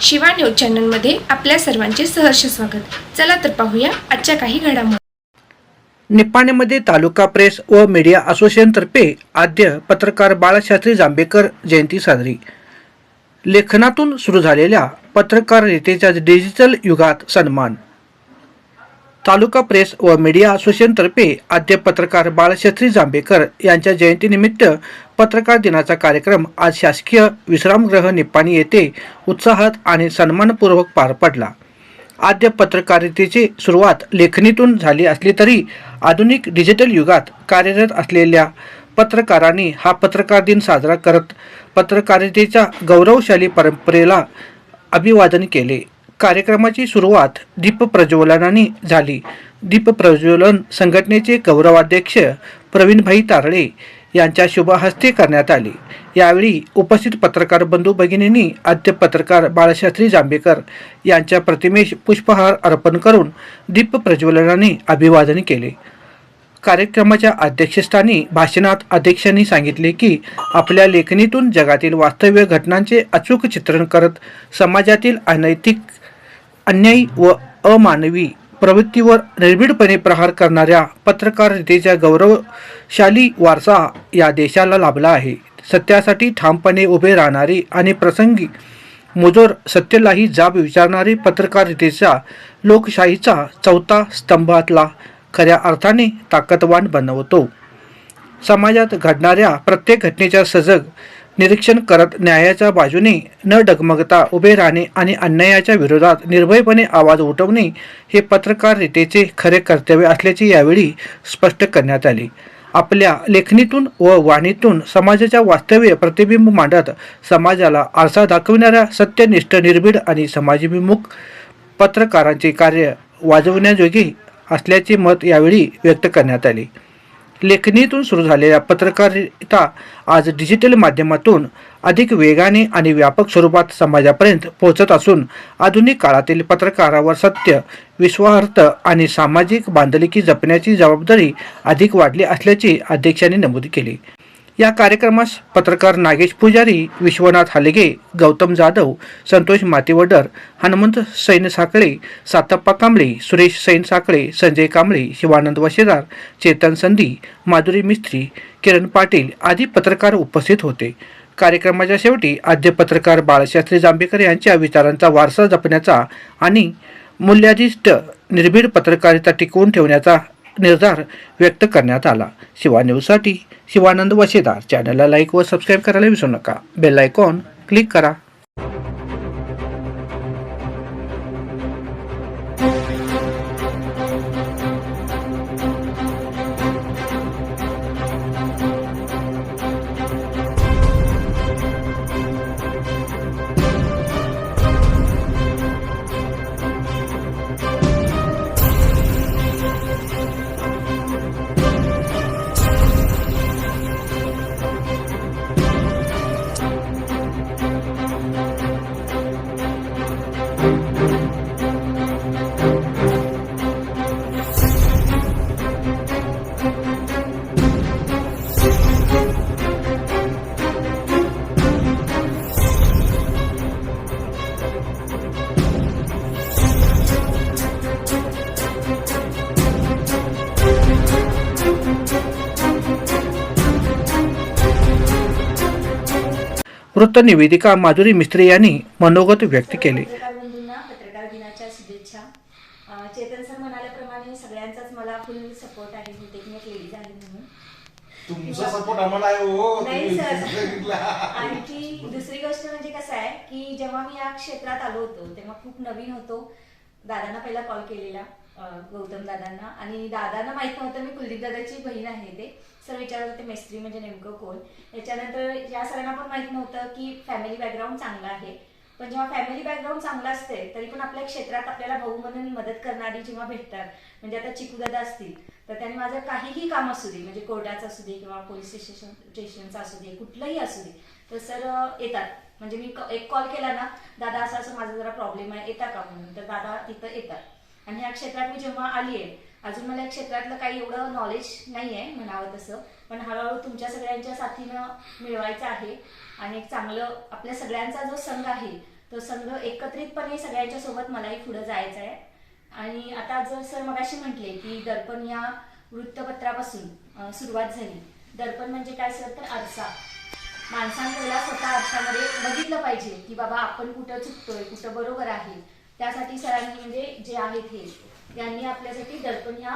Shiva news चॅनलमध्ये आपल्या सर्वांचे सहर्ष स्वागत. चला तर पाहूया आजच्या काही घडामोडी. निपाणीमध्ये तालुका प्रेस व मीडिया असोसिएशनतर्फे आद्य पत्रकार बाळशास्त्री जांभेकर जयंती साजरी. लेखनातून सुरू झालेल्या पत्रकारितेच्या डिजिटल युगात सन्मान. तालुका प्रेस व मीडिया असोसिएशनतर्फे आद्य पत्रकार बाळशास्त्री जांभेकर यांच्या जयंतीनिमित्त पत्रकार दिनाचा कार्यक्रम आज शासकीय विश्रामगृह निपाणी येथे उत्साहात आणि सन्मानपूर्वक पार पडला. आद्य पत्रकारितेची सुरुवात लेखणीतून झाली असली तरी आधुनिक डिजिटल युगात कार्यरत असलेल्या पत्रकारांनी हा पत्रकार दिन साजरा करत पत्रकारितेच्या गौरवशाली परंपरेला अभिवादन केले. कार्यक्रमाची सुरुवात दीपप्रज्वलनाने झाली. दीपप्रज्वलन संघटनेचे गौरवाध्यक्ष प्रवीणभाई तारळे यांच्या शुभहस्ते करण्यात आले. यावेळी उपस्थित पत्रकार बंधू भगिनींनी आद्य पत्रकार बाळशास्त्री जांभेकर यांच्या प्रतिमेस पुष्पहार अर्पण करून दीप प्रज्वलनाने अभिवादन केले. कार्यक्रमाच्या अध्यक्षस्थानी भाषणात अध्यक्षांनी सांगितले की आपल्या लेखणीतून जगातील वास्तव्य घटनांचे अचूक चित्रण करत समाजातील अनैतिक अन्यायी व अमानवी प्रवृत्तीवर निर्भीडपणे प्रहार करणाऱ्या पत्रकारितेचा गौरवशाली वारसा या देशाला लाभला आहे. सत्यासाठी ठामपणे उभे राहणारी आणि प्रसंगी मुजोर सत्यलाही जाब विचारणारी पत्रकारितेचा लोकशाहीचा चौथा स्तंभातला खऱ्या अर्थाने ताकदवान बनवतो. समाजात घडणाऱ्या प्रत्येक घटनेच्या सजग निरीक्षण करत न्यायाच्या बाजूने न डगमगता उभे राहणे आणि अन्यायाच्या विरोधात निर्भयपणे आवाज उठवणे हे पत्रकारितेचे खरे कर्तव्य असल्याचे यावेळी स्पष्ट करण्यात आले. आपल्या लेखणीतून व वाणीतून समाजाच्या वास्तव्य प्रतिबिंब मांडत समाजाला आरसा दाखविणाऱ्या सत्यनिष्ठ निर्भीड आणि समाजभिमुख पत्रकारांचे कार्य वाजवण्याजोगे असल्याचे मत यावेळी व्यक्त करण्यात आले. लेखणीतून सुरू झालेल्या पत्रकारिता आज डिजिटल माध्यमातून अधिक वेगाने आणि व्यापक स्वरूपात समाजापर्यंत पोहोचत असून आधुनिक काळातील पत्रकारावर सत्य विश्वार्थ आणि सामाजिक बांधलिकी जपण्याची जबाबदारी अधिक वाढली असल्याचे अध्यक्षांनी नमूद केले. या कार्यक्रमास पत्रकार नागेश पुजारी विश्वनाथ हालगे गौतम जाधव संतोष मातेवडर हनुमंत सैन साखळे सातप्पा कांबळे सुरेश सैन साखळे संजय कांबळे शिवानंद वशेदार चेतन संधी माधुरी मिस्त्री किरण पाटील आदी पत्रकार उपस्थित होते. कार्यक्रमाच्या शेवटी आद्य पत्रकार बाळशास्त्री जांभेकर यांच्या विचारांचा वारसा जपण्याचा आणि मूल्याधिष्ठ निर्भीड पत्रकारिता टिकवून ठेवण्याचा निर्धार व्यक्त करण्यात आला. शिवा न्यूजसाठी शिवानंद वशेदार चॅनलला लाईक व सबस्क्राईब करायला विसरू नका. बेल आयकॉन क्लिक करा. वृत्त निवेदिका माधुरी मिस्त्री यांनी मनोगत व्यक्त केले. पत्रकार दिनाच्या शुभेच्छा. अं, चेतन सर म्हणाल्याप्रमाणे सगळ्यांचाच मला फुल सपोर्ट आहे मी टेक्निक लेडीज आहे म्हणून. तुमचा सपोर्ट आम्हाला आहे हो नाही तुम्ही सर सांगितलं. आणखी दुसरी गोष्ट म्हणजे कसं आहे की जेव्हा मी या क्षेत्रात आलो होतो तेव्हा खूप नवीन होतो. दादांना पहिला कॉल केलेला गौतम दादांना. आणि दादांना माहीत नव्हतं मी कुलदीप दादाची बहीण आहे ते. सर विचारत होते मेस्त्री म्हणजे नेमकं कोण? याच्यानंतर या सरांना पण माहीत नव्हतं की फॅमिली बॅकग्राऊंड चांगला आहे. पण जेव्हा फॅमिली बॅकग्राऊंड चांगलं असते तरी पण आपल्या क्षेत्रात आपल्याला भाऊ म्हणून मदत करणारी जेव्हा भेटतात म्हणजे आता चिकूदादा असतील तर त्यांनी माझं काहीही काम असू दे म्हणजे कोर्टाचं असू दे किंवा पोलीस स्टेशन स्टेशनचं असू दे कुठलंही असू दे तर सर येतात. म्हणजे मी क- एक कॉल केला ना दादा असं असं माझा जरा प्रॉब्लेम आहे येता का म्हणून? तर दादा तिथं येतात. आणि ह्या क्षेत्रात मी जेव्हा आली आहे अजून मला या क्षेत्रातलं काही एवढं नॉलेज नाही आहे म्हणावं तसं पण हळूहळू तुमच्या सगळ्यांच्या साथीनं मिळवायचं आहे. आणि एक चांगलं आपल्या सगळ्यांचा जो संघ आहे तो संघ एकत्रितपणे सगळ्यांच्या सोबत मलाही पुढे जायचं आहे. आणि आता जर सर मगाशी म्हटले की दर्पण या वृत्तपत्रापासून सुरुवात झाली. दर्पण म्हणजे काय सर? तर आरसा. माणसांनी पहिला स्वतः आरशामध्ये बघितलं पाहिजे की बाबा आपण कुठं चुकतोय कुठं बरोबर आहे. त्यासाठी सरांनी म्हणजे जे आहेत हे यांनी आपल्यासाठी दर्पण या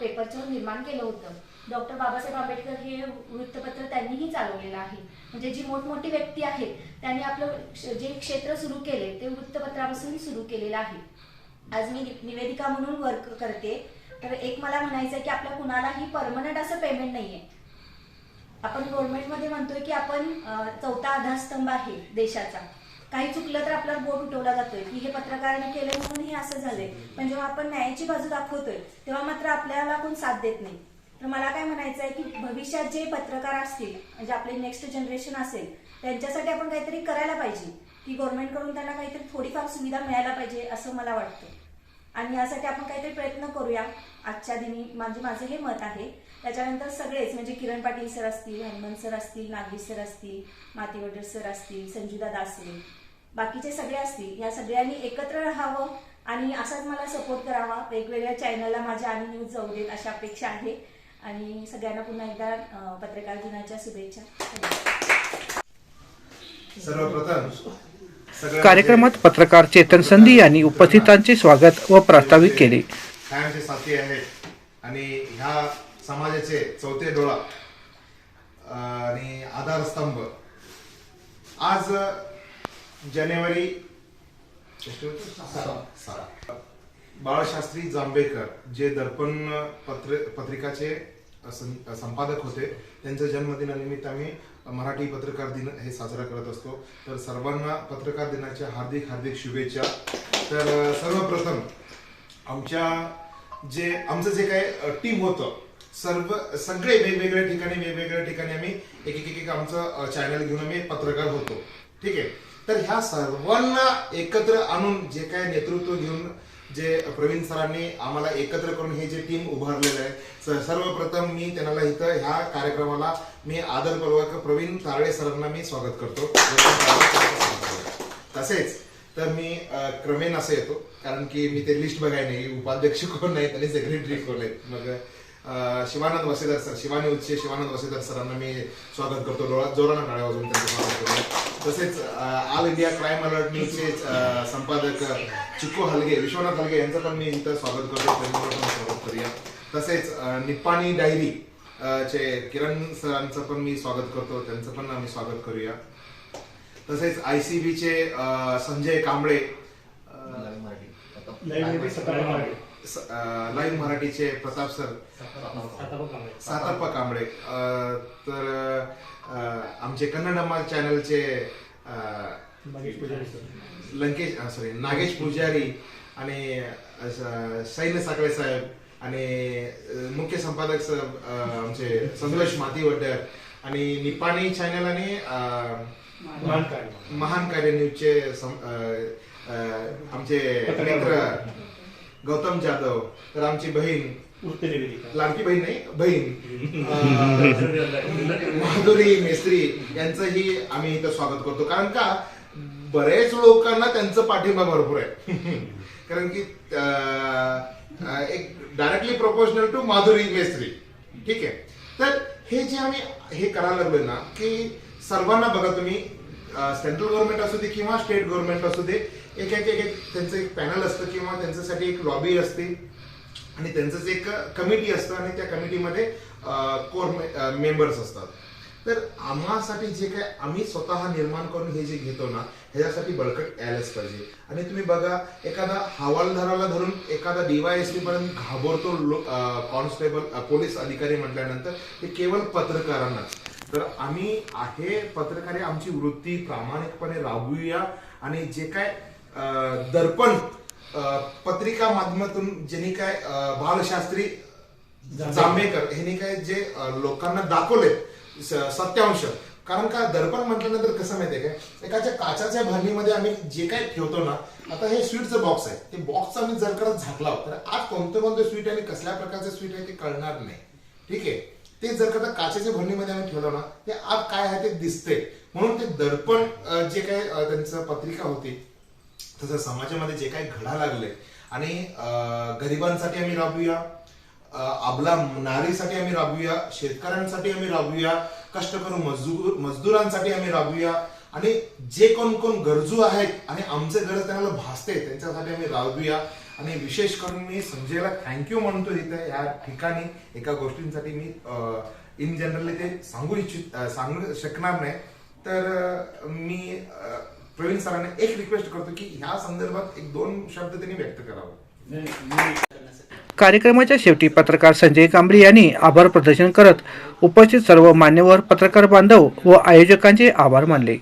पेपरचं निर्माण केलं होतं. डॉक्टर बाबासाहेब आंबेडकर हे वृत्तपत्र त्यांनीही चालवलेलं आहे. म्हणजे जी मोठमोठी व्यक्ती आहेत त्यांनी आपलं जे क्षेत्र सुरू केले ते वृत्तपत्रापासून सुरू केलेलं आहे. आज मी निवेदिका म्हणून वर्क करते. तर एक मला म्हणायचं आहे की आपल्या कुणालाही परमनंट असं पेमेंट नाहीये. आपण गव्हर्नमेंटमध्ये म्हणतोय की आपण चौथा आधारस्तंभ आहे देशाचा. काही चुकलं तर आपला बोट उठवला जातोय. की हे पत्रकाराने केलं म्हणून हे असं झालंय. पण जेव्हा आपण न्यायाची बाजू दाखवतोय तेव्हा मात्र आपल्याला कोण साथ देत नाही. तर मला काय म्हणायचं आहे की भविष्यात जे पत्रकार असतील म्हणजे आपले नेक्स्ट जनरेशन असेल त्यांच्यासाठी आपण काहीतरी करायला पाहिजे. की गव्हर्नमेंटकडून त्यांना काहीतरी थोडीफार सुविधा मिळायला पाहिजे असं मला वाटतं आणि यासाठी आपण काहीतरी प्रयत्न करूया. आजच्या दिनी म्हणजे माझं हे मत आहे. त्याच्यानंतर सगळेच म्हणजे किरण पाटील सर असतील हनुमंत सर असतील नागेश सर असतील मातीवडर सर असतील संजुदा असेल बाकीचे सगळे असतील या सगळ्यांनी एकत्र राहावं आणि असाच मला सपोर्ट करावा. वेगवेगळ्या चॅनलला माझ्या आणि न्यूज जाऊ देत अशा अपेक्षा आहे. आणि सगळ्यांना पुन्हा एकदा पत्रकार दिनाच्या शुभेच्छा. कार्यक्रमात पत्रकार चेतन संधी यांनी उपस्थितांचे स्वागत व प्रास्ताविक केले. कायमचे साथी आहेत आणि ह्या समाजाचे चौथे डोळा आणि आधारस्तंभ. आज जानेवारी बाळशास्त्री जांभेकर जे दर्पण पत्र पत्रिकाचे संपादक होते त्यांच्या जन्मदिनानिमित्त आम्ही मराठी पत्रकार दिन हे साजरा करत असतो. तर सर्वांना पत्रकार दिनाच्या हार्दिक हार्दिक शुभेच्छा. तर सर्वप्रथम आमच्या जे आमचं जे काही टीम होतं सर्व सगळे वेगवेगळ्या ठिकाणी वेगवेगळ्या ठिकाणी आम्ही एक एक एक एक आमचं चॅनल घेऊन आम्ही पत्रकार होतो. ठीक आहे? तर ह्या सर्वांना एकत्र आणून जे काय नेतृत्व घेऊन जे प्रवीण सरांनी आम्हाला एकत्र करून हे जे टीम उभारलेलं आहे स- सर्वप्रथम मी त्यांना इथं ह्या कार्यक्रमाला मी आदरपूर्वक प्रवीण तारळे सरांना मी स्वागत करतो. तसेच तर मी क्रमेन असं येतो कारण की मी ते लिस्ट बघाय नाही उपाध्यक्ष कोण नाहीत आणि सेक्रेटरी कोण आहेत. मग शिवानंद वसेदार सर शिवानी उच्चे शिवानंद वसेदार सरांना मी स्वागत करतो. डोळा जोरानं टाळ्या वाजवून त्यांचं स्वागत करतो. तसेच ऑल इंडिया क्राईम अलर्ट न्यूजचे संपादक चिक्को हलगे विश्वनाथ हलगे यांचं पण मी इथं स्वागत करतो. त्यांचं पण स्वागत करूया. तसेच निप्पाणी डायरी चे किरण सरांचं पण मी स्वागत करतो. त्यांचं पण आम्ही स्वागत करूया. तसेच आय सी बीचे संजय कांबळे लाईव्ह मराठीचे प्रताप सर. साताप्पा कांबळे. तर आमचे कन्नडम्मा चॅनलचे लंकेश सॉरी नागेश पुजारी आणि अ, स- शैल साखळे साहेब आणि मुख्य संपादक आमचे संतोष मातीवड्डर आणि निपाणी चॅनल आणि महान कार्य. न्यूजचे आमचे मित्र गौतम जाधव तर आमची बहीण लाडकी बहीण नाही बहीण. माधुरी मेस्त्री यांचंही आम्ही इथं स्वागत करतो. कारण का बरेच लोकांना त्यांचं पाठिंबा भरपूर आहे. कारण की एक directly proportional to Madhuri Mestri. ठीक आहे? तर हे जे आम्ही हे करायला लागलोय ना की सर्वांना बघा तुम्ही सेंट्रल गव्हर्नमेंट असू दे किंवा स्टेट गव्हर्नमेंट असू दे एक एक एक त्यांचं एक पॅनल असतं किंवा त्यांच्यासाठी एक लॉबी असते. आणि त्यांचंच एक कमिटी असतं आणि त्या कमिटीमध्ये कोर मेंबर्स असतात. तर आम्हासाठी जे काय आम्ही स्वतः निर्माण करून हे जे घेतो ना ह्याच्यासाठी बळकट यायलाच पाहिजे. आणि तुम्ही बघा एखादा हवालदाराला धरून एखादा डीवायएसपी पर्यंत घाबरतो कॉन्स्टेबल पोलीस अधिकारी म्हटल्यानंतर ते केवळ पत्रकारांनाच. तर आम्ही आहे पत्रकारे आमची वृत्ती प्रामाणिकपणे राबवूया. आणि जे काय दर्पण पत्रिका माध्यमातून ज्यांनी काय बालशास्त्री जांभेकर. ह्यांनी काय जे लोकांना दाखवले सत्यांश कारण का दर्पण म्हटल्यानंतर कसं माहितीये काय एकाच्या काचाच्या भरणीमध्ये आम्ही जे काय ठेवतो ना आता हे स्वीटचं बॉक्स आहे. ते बॉक्स आम्ही जर का झाकला तर आज कोणतं कोणतं स्वीट आणि कसल्या प्रकारचं स्वीट आहे ते कळणार नाही. ठीक आहे? ते जर का काचेच्या भरणीमध्ये आम्ही ठेवलं ना ते आत काय आहे ते दिसते म्हणून ते दर्पण जे काय त्यांचं पत्रिका होती तसं समाजामध्ये जे काही घडा लागले आणि गरिबांसाठी आम्ही राबूया. आपला नारीसाठी आम्ही राबूया शेतकऱ्यांसाठी आम्ही राबूया कष्टकरू मजदूर मजदुरांसाठी आम्ही राबूया. आणि जे कोण कोण गरजू आहेत आणि आमचे गरज त्यांना भासते त्यांच्यासाठी आम्ही राबूया. आणि विशेष करून मी संजयला थँक्यू म्हणतो इथे या ठिकाणी एका गोष्टींसाठी मी इन जनरली ते सांगू इच्छित सांगू शकणार नाही. तर मी प्रवीण सरांना एक रिक्वेस्ट करतो की ह्या संदर्भात एक दोन शब्द त्यांनी व्यक्त करावं. कार्यक्रमाच्या शेवटी पत्रकार संजय कांबळी यांनी आभार प्रदर्शन करत उपस्थित सर्व मान्यवर पत्रकार बांधव व आयोजकांचे आभार मानले.